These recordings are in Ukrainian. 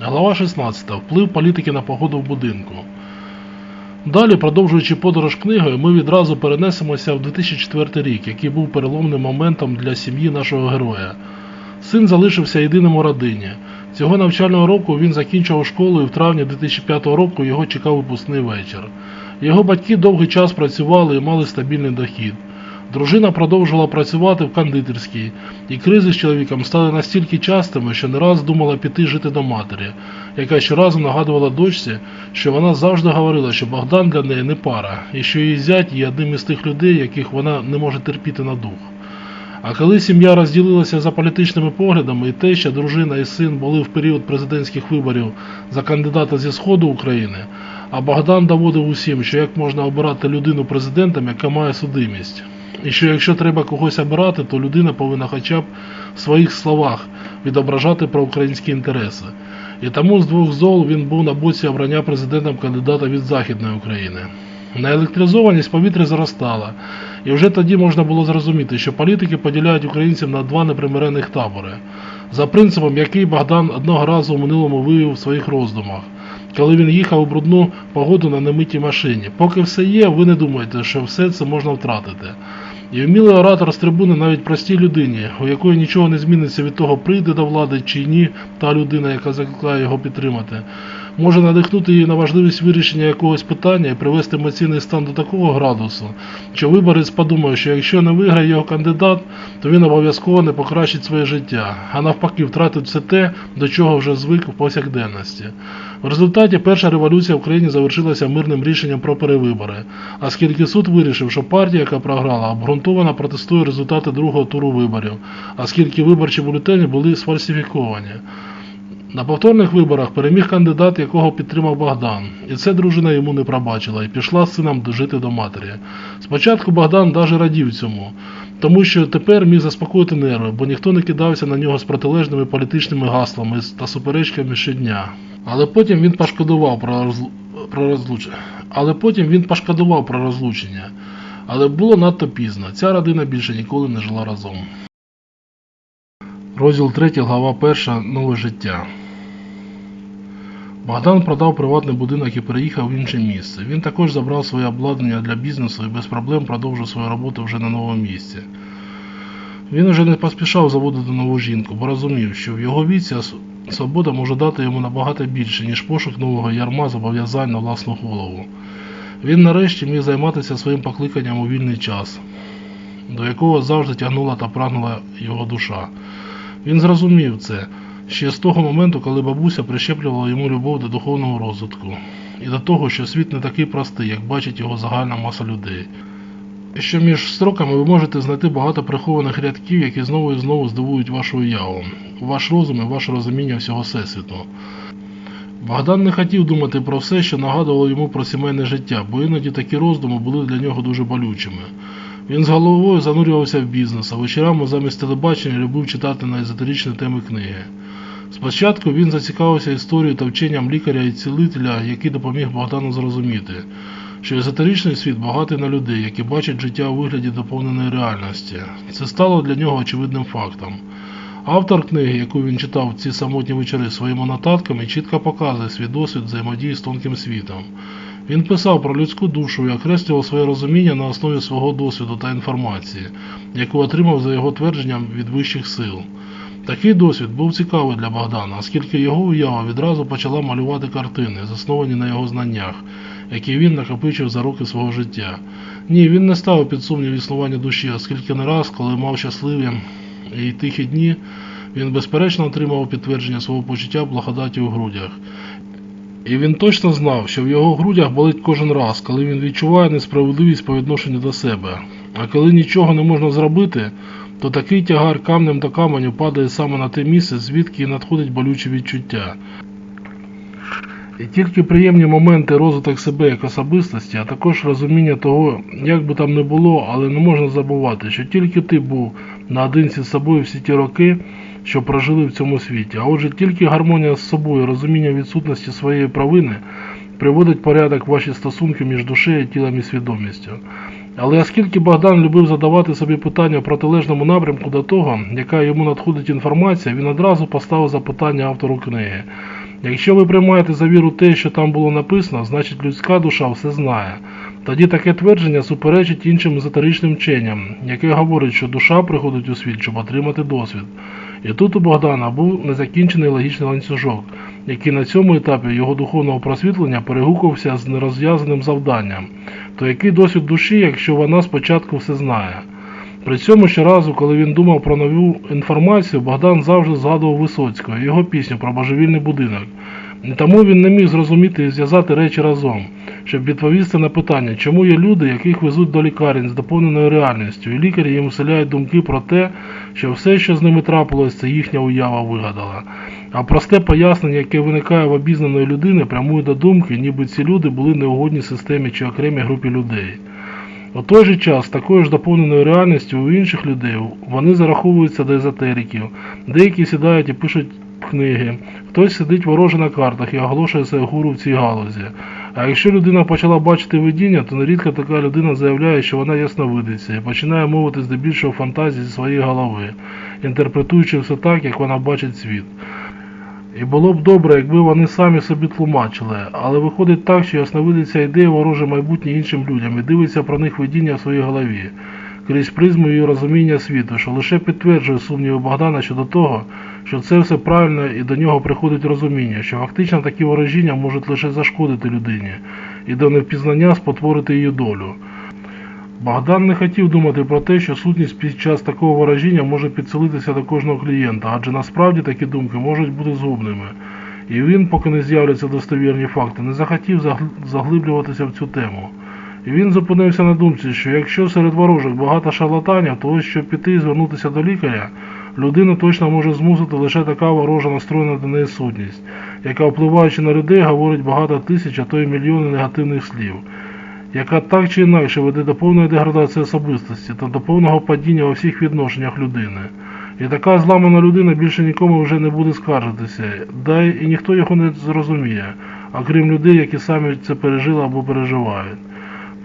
Глава 16. Вплив політики на погоду в будинку. Далі, продовжуючи подорож книгою, ми відразу перенесемося в 2004 рік, який був переломним моментом для сім'ї нашого героя. Син залишився єдиним у родині. Цього навчального року він закінчував школу і в травні 2005 року його чекав випускний вечір. Його батьки довгий час працювали і мали стабільний дохід. Дружина продовжувала працювати в кондитерській, і кризи з чоловіком стали настільки частими, що не раз думала піти жити до матері, яка щоразу нагадувала дочці, що вона завжди говорила, що Богдан для неї не пара, і що її зять є одним із тих людей, яких вона не може терпіти на дух. А коли сім'я розділилася за політичними поглядами, і теща, дружина і син були в період президентських виборів за кандидата зі сходу України, а Богдан доводив усім, що як можна обирати людину президентом, яка має судимість. І що якщо треба когось обирати, то людина повинна хоча б в своїх словах відображати проукраїнські інтереси. І тому з двох зол він був на боці обрання президентом кандидата від Західної України. Наелектризованість повітря зростала, і вже тоді можна було зрозуміти, що політики поділяють українців на два непримиренних табори, за принципом, який Богдан одного разу в минулому виявив в своїх роздумах, коли він їхав у брудну погоду на немитій машині. Поки все є, ви не думаєте, що все це можна втратити. І вмілий оратор з трибуни навіть простій людині, у якої нічого не зміниться від того, прийде до влади чи ні та людина, яка закликає його підтримати, може надихнути її на важливість вирішення якогось питання і привести емоційний стан до такого градусу, що виборець подумає, що якщо не виграє його кандидат, то він обов'язково не покращить своє життя, а навпаки втратить все те, до чого вже звик в повсякденності. В результаті перша революція в країні завершилася мирним рішенням про перевибори, оскільки суд вирішив, що партія, яка програла, обґрунтовано протестує результати другого туру виборів, оскільки виборчі бюлетені були сфальсифіковані. На повторних виборах переміг кандидат, якого підтримав Богдан, і це дружина йому не пробачила і пішла з сином жити до матері. Спочатку Богдан даже радів цьому, тому що тепер міг заспокоїти нерви, бо ніхто не кидався на нього з протилежними політичними гаслами та суперечками щодня. Але потім він пошкодував про, розлу... про розлучення. Але потім він пошкодував про розлучення. Але було надто пізно. Ця родина більше ніколи не жила разом. Розділ 3, глава 1. Нове життя. Богдан продав приватний будинок і переїхав в інше місце. Він також забрав своє обладнання для бізнесу і без проблем продовжив свою роботу вже на новому місці. Він уже не поспішав заводити нову жінку, бо розумів, що в його віці свобода може дати йому набагато більше, ніж пошук нового ярма зобов'язань на власну голову. Він нарешті міг займатися своїм покликанням у вільний час, до якого завжди тягнула та прагнула його душа. Він зрозумів це ще з того моменту, коли бабуся прищеплювала йому любов до духовного розвитку і до того, що світ не такий простий, як бачить його загальна маса людей. Що між строками ви можете знайти багато прихованих рядків, які знову і знову здивують вашу уяву, ваш розум і ваше розуміння всього всесвіту. Богдан не хотів думати про все, що нагадувало йому про сімейне життя, бо іноді такі роздуми були для нього дуже болючими. Він з головою занурювався в бізнес, а вечорами замість телебачення любив читати на езотеричні теми книги. Спочатку він зацікавився історією та вченням лікаря і цілителя, який допоміг Богдану зрозуміти, що езотеричний світ багатий на людей, які бачать життя у вигляді доповненої реальності. Це стало для нього очевидним фактом. Автор книги, яку він читав ці самотні вечори своїми нотатками, чітко показує свій досвід взаємодії з тонким світом. Він писав про людську душу і окреслював своє розуміння на основі свого досвіду та інформації, яку отримав за його твердженням від вищих сил. Такий досвід був цікавий для Богдана, оскільки його уява відразу почала малювати картини, засновані на його знаннях, які він накопичив за роки свого життя. Ні, він не ставив під сумнів існування душі, оскільки не раз, коли мав щасливі і тихі дні, він безперечно отримав підтвердження свого почуття благодаті у грудях. І він точно знав, що в його грудях болить кожен раз, коли він відчуває несправедливість по відношенню до себе. А коли нічого не можна зробити, то такий тягар камнем до каменю падає саме на те місце, звідки і надходить болюче відчуття. І тільки приємні моменти розвиток себе як особистості, а також розуміння того, як би там не було, але не можна забувати, що тільки ти був наодинці з собою всі ті роки, що прожили в цьому світі. А отже, тільки гармонія з собою, розуміння відсутності своєї провини приводить порядок ваші стосунки між душею, тілом і свідомістю. Але оскільки Богдан любив задавати собі питання в протилежному напрямку до того, яка йому надходить інформація, він одразу поставив запитання автору книги. Якщо ви приймаєте за віру те, що там було написано, значить людська душа все знає. Тоді таке твердження суперечить іншим езотеричним вченням, яке говорить, що душа приходить у світ, щоб отримати досвід. І тут у Богдана був незакінчений логічний ланцюжок, який на цьому етапі його духовного просвітлення перегукувався з нерозв'язаним завданням. То який досвід душі, якщо вона спочатку все знає? При цьому щоразу, коли він думав про нову інформацію, Богдан завжди згадував Висоцького, його пісню про божевільний будинок. І тому він не міг зрозуміти і зв'язати речі разом, щоб відповісти на питання, чому є люди, яких везуть до лікарень з доповненою реальністю, і лікарі їм вселяють думки про те, що все, що з ними трапилось, це їхня уява вигадала. А просте пояснення, яке виникає в обізнаної людини, прямує до думки, ніби ці люди були неугодні системі чи окремій групі людей. У той же час, такою ж доповненою реальністю у інших людей, вони зараховуються до езотериків, деякі сідають і пишуть книги, хтось сидить вороже на картах і оголошує себе гуру в цій галузі. А якщо людина почала бачити видіння, то нерідко така людина заявляє, що вона ясновидиця і починає мовити здебільшого фантазії зі своєї голови, інтерпретуючи все так, як вона бачить світ. І було б добре, якби вони самі собі тлумачили, але виходить так, що ясновидиця ідея вороже майбутнє іншим людям і дивиться про них видіння в своїй голові, крізь призму її розуміння світу, що лише підтверджує сумніви Богдана щодо того, що це все правильно і до нього приходить розуміння, що фактично такі ворожіння можуть лише зашкодити людині і до невпізнання спотворити її долю. Богдан не хотів думати про те, що сутність під час такого ворожіння може підселитися до кожного клієнта, адже насправді такі думки можуть бути згубними. І він, поки не з'являться достовірні факти, не захотів заглиблюватися в цю тему. І він зупинився на думці, що якщо серед ворожок багато шарлатанів, то ось щоб піти і звернутися до лікаря, людину точно може змусити лише така ворожа настроєна до неї сутність, яка, впливаючи на людей, говорить багато тисяч, а то й мільйони негативних слів яка так чи інакше веде до повної деградації особистості та до повного падіння у всіх відношеннях людини. І така зламана людина більше нікому вже не буде скаржитися, да і ніхто його не зрозуміє, окрім людей, які самі це пережили або переживають.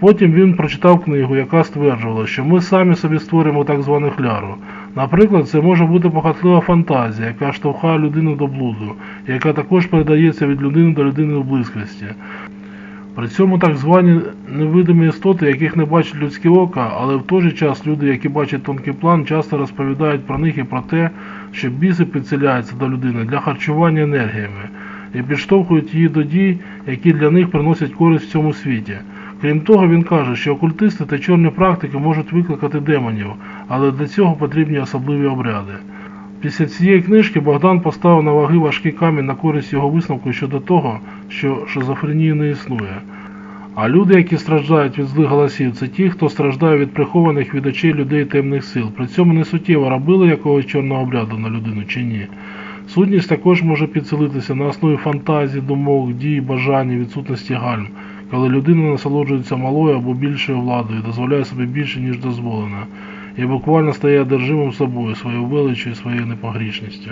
Потім він прочитав книгу, яка стверджувала, що ми самі собі створюємо так звану хляру. Наприклад, це може бути похотлива фантазія, яка штовхає людину до блуду, яка також передається від людини до людини в близькості. При цьому так звані невидимі істоти, яких не бачить людське око, але в той же час люди, які бачать тонкий план, часто розповідають про них і про те, що біси підселяються до людини для харчування енергіями і підштовхують її до дій, які для них приносять користь в цьому світі. Крім того, він каже, що окультисти та чорні практики можуть викликати демонів, але для цього потрібні особливі обряди. Після цієї книжки Богдан поставив на ваги важкий камінь на користь його висновку щодо того, що шизофренії не існує. А люди, які страждають від злих голосів, це ті, хто страждає від прихованих від очей людей темних сил. При цьому не суттєво робили якогось чорного обряду на людину чи ні. Сутність також може підселитися на основі фантазій, думок, дій, бажань, відсутності гальм, коли людина насолоджується малою або більшою владою, дозволяє собі більше, ніж дозволено, і буквально стає одержимим собою, своєю величчю і своєю непогрішністю.